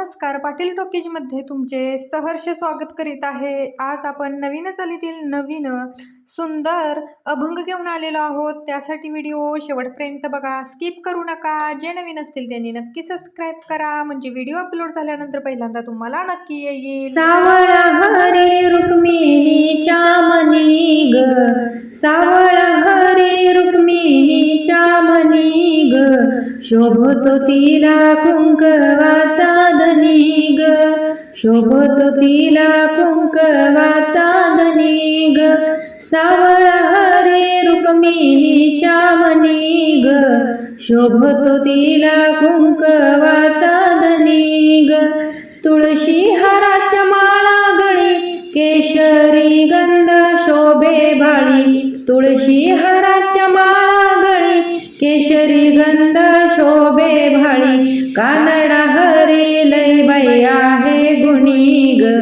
नमस्कार. पाटील टॉकीजमध्ये तुमचे सहर्ष स्वागत करीत आहे. आज आपण नवीन चालीतील नवीन सुंदर अभंग घेऊन आलेलो आहोत. त्यासाठी व्हिडिओ शेवटपर्यंत बघा. स्किप करू नका. जे नवीन असतील त्यांनी नक्की सबस्क्राईब करा. म्हणजे व्हिडिओ अपलोड झाल्यानंतर पहिल्यांदा तुम्हाला नक्की येईल. सावळा हरे रुक्मिणीच्या मनी ग. सावळा शोभतो तिला कुंकवाचा धनी ग. शोभतो तिला कुंकवाचा धनी ग. सावळा हरे रुक्मिणीच्या मनी ग. शोभतो तिला कुंकवाचा धनी ग. तुळशी हाराच्या माळा गणी केशरी गंध शोभे भाळी तुळशी हाराच्या माळा गणी केशरी गंध कानडा हरी लय बाई आहे गुणी ग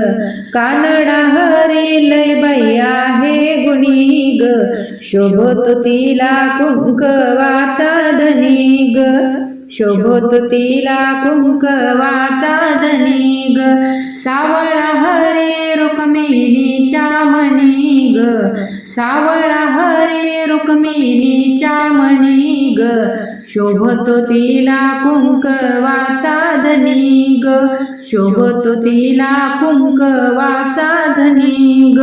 कानडा हरी लय बाई आहे गुणी ग शोभतो तिला कुंकवाचा धनी ग शोभत तिला कुंकवाचा धनी ग सावळा हरे रुक्मिणीच्या मणी ग सावळा हरे रुक्मिणीच्या मणी ग शोभतो तिला कुंकवाचा धनी ग. शोभतो तिला कुंकवाचा धनी ग.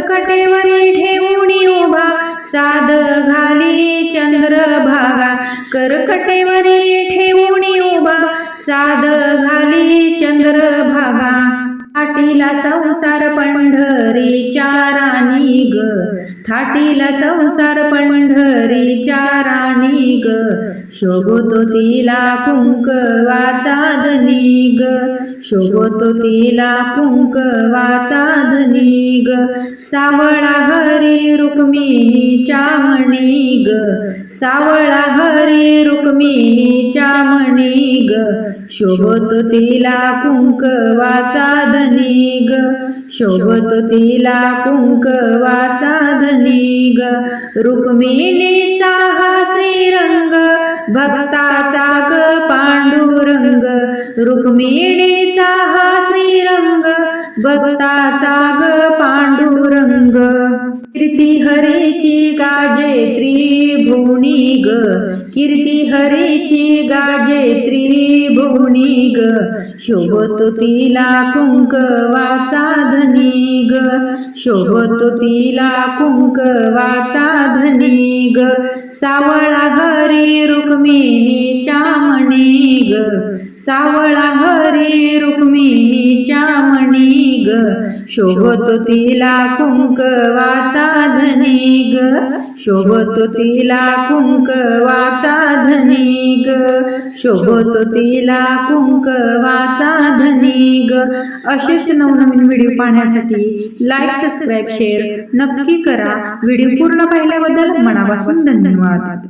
कटेवरी ठेवणी उभा साध घाली चंद्रभागा. करकटेवरी ठेवणी उभा साध घाली चंद्रभागा. पाटीला संसार पंढरीच्या राणी ग. थाटीला संसार पंढरीच्या राणी ग. शोभतो तिला कुंकवाचा धनी ग. शोभतो तिला कुंकवाचा धनी ग. सावळा हरी रुक्मिणीच्या मणी ग. सावळा हरी रुक्मिणीच्या मणी ग. शोभतो तिला कुंकवाचा धनी ग. शोभतो तिला कुंकवाचा धनी ग रुक्मिणीचा हा श्रीरंग भक्ताचा ग पांडुरंग. रुक्मिणीचा हा श्रीरंग भक्ताचा ग पांडुरंग. कीर्ती हरीची काजे त्रिभुवनी ग. कीर्ती हरीची गाजे त्रिभुवनी ग. शोभतो तिला कुंकवाचा धनी ग. शोभतो तिला कुंकवाचा धनी ग. सावळा हरी रुक्मिणीच्या मणी ग. सावळा हरी रुक्मिणीच्या मणी ग. शोभतो तिला कुंकवाचा धनी ग. शोभतो तिला कुंकवाचा धनी ग. शोभतो तिला कुंकवाचा धनी ग. असेच नवनवीन व्हिडिओ पाहण्यासाठी लाईक सबस्क्राईब शेअर नक्की करा. व्हिडिओ पूर्ण पाहिल्याबद्दल मनापासून धन्यवाद.